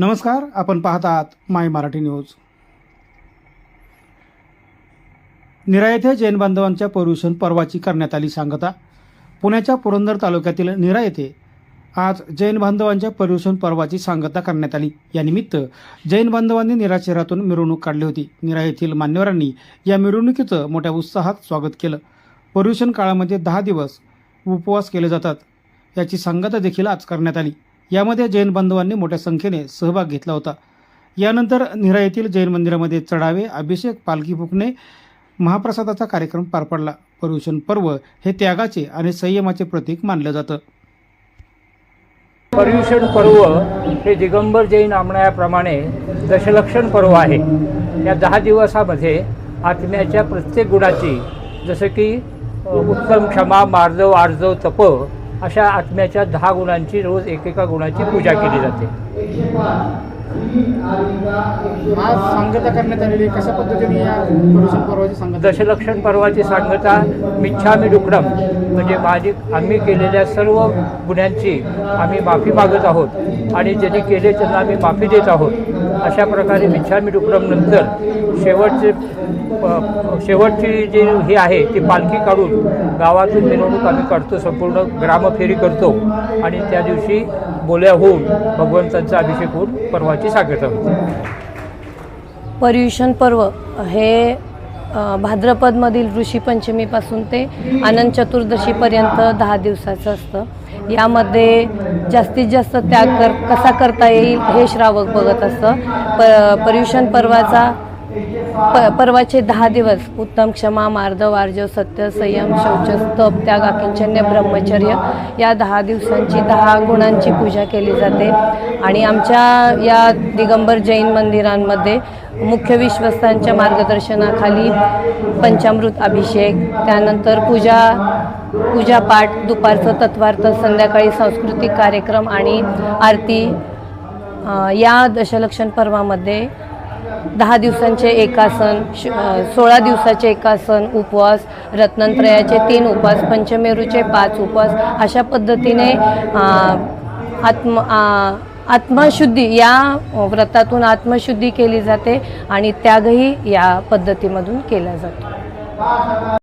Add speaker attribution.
Speaker 1: नमस्कार आपण पाहत आहात माय मराठी न्यूज. निरा येथे जैन बांधवांच्या पर्युषण पर्वाची करण्यात आली सांगता. पुण्याच्या पुरंदर तालुक्यातील निरा येथे आज जैन बांधवांच्या पर्युषण पर्वाची सांगता करण्यात आली. यानिमित्त जैन बांधवांनी निरा शहरातून मिरवणूक काढली होती. निरा येथील मान्यवरांनी या मिरवणुकीचं मोठ्या उत्साहात स्वागत केलं. पर्युषण काळामध्ये दहा दिवस उपवास केले जातात. याची सांगता देखील आज करण्यात आली. यामध्ये जैन बांधवांनी मोठ्या संख्येने सहभाग घेतला होता. यानंतर निरा येथील जैन मंदिरामध्ये चढावे अभिषेक पालखी फुकणे महाप्रसादाचा कार्यक्रम पार पडला. पर्युषण पर्व हे त्यागाचे आणि संयमाचे प्रतीक मानलं जातं.
Speaker 2: पर्युषण पर्व हे दिगंबर जैन आमण्याप्रमाणे दशलक्षण पर्व आहे. या दहा दिवसामध्ये आत्म्याच्या प्रत्येक गुणाची जसं की उत्तम क्षमा मार्जव आर्जव तप अशा आत्म्याच्या दहा गुणांची रोज एकेका गुणाची पूजा केली जाते.
Speaker 1: आज सांगता करण्यात आलेली कशा पद्धतीने या पर्युषण पर्वाची सांगता
Speaker 2: दशलक्षण पर्वाची सांगता मिच्छामी डुकडम म्हणजे माझी आम्ही केलेल्या सर्व गुन्ह्यांची आम्ही माफी मागत आहोत. आणि ज्यांनी केले त्यांना आम्ही माफी देत आहोत. अशा प्रकारे मिच्छामी डुकडम नंतर शेवटचे शेवटची जी ही आहे ती पालखी काढून गावातून मिरवणूक आम्ही काढतो संपूर्ण ग्रामफेरी करतो आणि त्या दिवशी बोल्या होऊन भगवंतांचा अभिषेक होऊन पर्वाची सांगता होते.
Speaker 3: पर्युषण पर्व हे भाद्रपदमधील ऋषीपंचमीपासून ते आनंद चतुर्दशीपर्यंत दहा दिवसाचं असतं. यामध्ये जास्तीत जास्त त्याग कर कसा करता येईल हे श्रावक बघत असतं. प पर्युषण पर्वाचा प पर्वाचे दहा दिवस उत्तम क्षमा मार्दव आर्जव सत्य संयम शौच स्तप त्याग अकिंचन्य ब्रह्मचर्य या दहा दिवसांची दहा गुणांची पूजा केली जाते. आणि आमच्या या दिगंबर जैन मंदिरांमध्ये मुख्य विश्वस्तांच्या मार्गदर्शनाखाली पंचामृत अभिषेक त्यानंतर पूजा पूजापाठ दुपारचं तत्वार्थ संध्याकाळी सांस्कृतिक कार्यक्रम आणि आरती या दशलक्षण पर्वामध्ये दहा दिवसांचे एकासन श सोळा दिवसाचे एकासन उपवास रत्नत्रयाचे तीन उपवास पंचमेरूचे पाच उपवास अशा पद्धतीने आत्म आ, आत्मशुद्धी या व्रतातून आत्मशुद्धी केली जाते आणि त्यागही या पद्धतीमधून केला जातो.